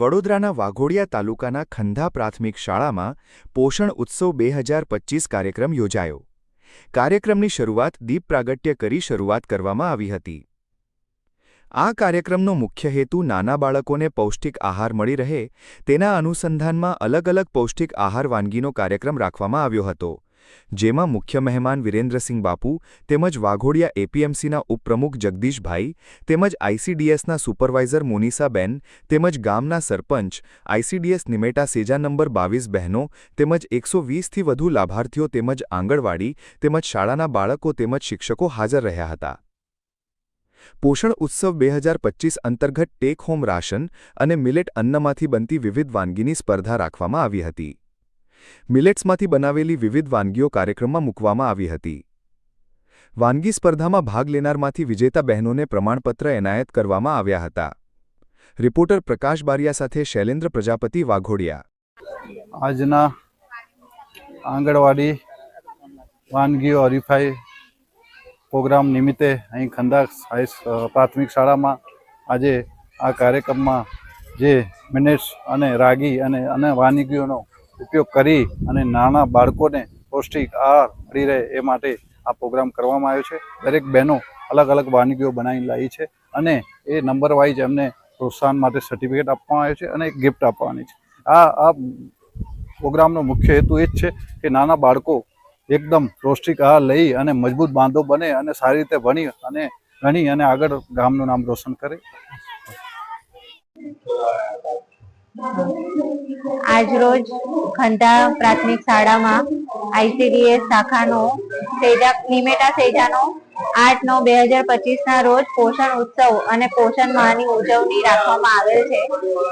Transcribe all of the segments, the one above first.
વડોદરાના વાઘોડિયા તાલુકાના ખંધા પ્રાથમિક શાળામાં પોષણ ઉત્સવ બે હજાર પચીસ કાર્યક્રમ યોજાયો. કાર્યક્રમની શરૂઆત દીપ પ્રાગટ્ય કરી શરૂઆત કરવામાં આવી હતી. આ કાર્યક્રમનો મુખ્ય હેતુ નાના બાળકોને પૌષ્ટિક આહાર મળી રહે, તેના અનુસંધાનમાં અલગ અલગ પૌષ્ટિક આહાર વાનગીનો કાર્યક્રમ રાખવામાં આવ્યો હતો. જેમાં મુખ્ય મહેમાન વિરેન્દ્રસિંહ બાપુ, તેમજ વાઘોડિયા એપીએમસીના ઉપપ્રમુખ જગદીશભાઈ, તેમજ આઈસીડીએસના સુપરવાઇઝર મોનિસાબેન, તેમજ ગામના સરપંચ આઈસીડીએસ નિમેટા સેજા નંબર બાવીસ બહેનો, તેમજ એકસો વીસથી વધુ લાભાર્થીઓ તેમજ આંગણવાડી, તેમજ શાળાના બાળકો તેમજ શિક્ષકો હાજર રહ્યા હતા. પોષણ ઉત્સવ બે હજાર પચીસ અંતર્ગત ટેક હોમ રાશન અને મિલેટ અન્નમાંથી બનતી વિવિધ વાનગીની સ્પર્ધા રાખવામાં આવી હતી. મિલેટ્સમાંથી બનાવેલી વિવિધ વાનગીઓ કાર્યક્રમમાં મૂકવામાં આવી હતી. વાનગી સ્પર્ધામાં ભાગ લેનારમાંથી વિજેતા બહેનોને પ્રમાણપત્ર એનાયત કરવામાં આવ્યા હતા. રિપોર્ટર પ્રકાશ બારિયા સાથે શૈલેન્દ્ર પ્રજાપતિ વાઘોડિયા. આજના આંગણવાડી વાનગીઓ હરીફાઈ પ્રોગ્રામ નિમિત્તે અહીં ખંદા પ્રાથમિક શાળામાં આજે આ કાર્યક્રમમાં જે મિનેટ્સ અને રાગી અને અન્ય વાનગીઓનો ઉપયોગ કરી અને નાના બાળકોને પૌષ્ટિક આહાર મળી રહે એ માટે આ પ્રોગ્રામ કરવામાં આવ્યો છે. દરેક બહેનો અલગ અલગ વાનગીઓ બનાવીને લાવી છે અને એ નંબર વાઇઝ એમને પ્રોત્સાહન માટે સર્ટિફિકેટ આપવામાં આવ્યો છે અને એક ગિફ્ટ આપવાની છે. આ આ પ્રોગ્રામનો મુખ્ય હેતુ એ જ છે કે નાના બાળકો એકદમ પૌષ્ટિક આહાર લઈ અને મજબૂત બાંધો બને અને સારી રીતે ભણી અને ભણી અને આગળ ગામનું નામ રોશન કરે. આજરોજ ખંધા પ્રાથમિક શાળામાં આઈસીડીએસ શાખાનો સેજા, નિમેટા સેજાનો આઠ નવ બે હજાર પચીસના રોજ પોષણ ઉત્સવ અને પોષણ માહની ઉજવણી રાખવામાં આવેલ છે.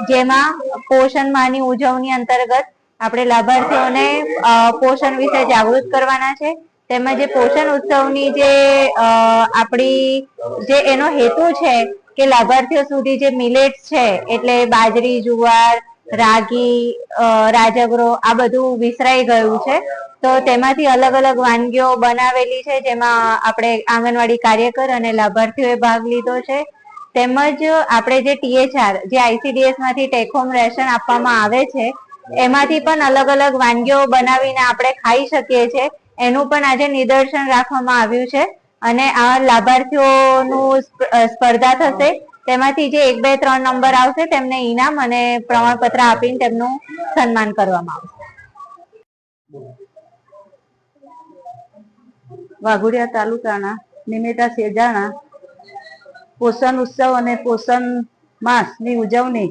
જેમાં પોષણ માહની ઉજવણી અંતર્ગત આપણે લાભાર્થીઓને પોષણ વિશે જાગૃત કરવાના છે. તેમજ પોષણ ઉત્સવની જે આપણી જે એનો હેતુ છે કે લાભાર્થીઓ સુધી જે મિલેટ્સ છે, એટલે બાજરી, જુવાર, રાગી રાજગરો, આ બધું વિસરાઈ ગયું છે. તો તેમાંથી અલગ અલગ વાનગીઓ બનાવેલી છે, જેમાં આપણે આંગણવાડી કાર્યકર અને લાભાર્થીઓએ ભાગ લીધો છે. તેમજ આપણે જે ટીએચઆર જે આઈસીડીએસમાંથી ટેક રેશન આપવામાં આવે છે, એમાંથી પણ અલગ અલગ વાનગીઓ બનાવીને આપણે ખાઈ શકીએ છીએ. એનું પણ આજે નિદર્શન રાખવામાં આવ્યું છે. અને આ લાભાર્થીઓનું સ્પર્ધા થશે. તેમાંથી જે એક બે ત્રણ નંબર આવશે, તેમને ઇનામ અને પ્રમાણપત્ર આપીને તેમનું સન્માન કરવામાં આવશે. વાઘોડિયા તાલુકાના નિમિતા સેજાણા પોષણ ઉત્સવ અને પોષણ માસની ઉજવણી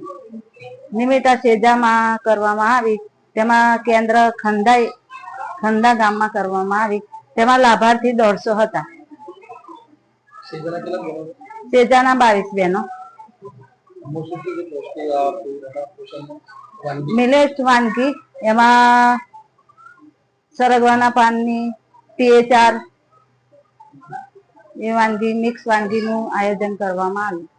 નિમિતા સેજામાં કરવામાં આવી. તેમાં કેન્દ્ર ખંદાઈ ખંદા ગામમાં કરવામાં આવી. તેમાં લાભાર્થી દોઢસો હતા. સેજાના બાવીસ બેનો. મિલેટ વાનગી. એમાં સરગવાના પાનની પીએચઆર એ વાનગી મિક્સ વાનગીનું આયોજન કરવામાં આવ્યું.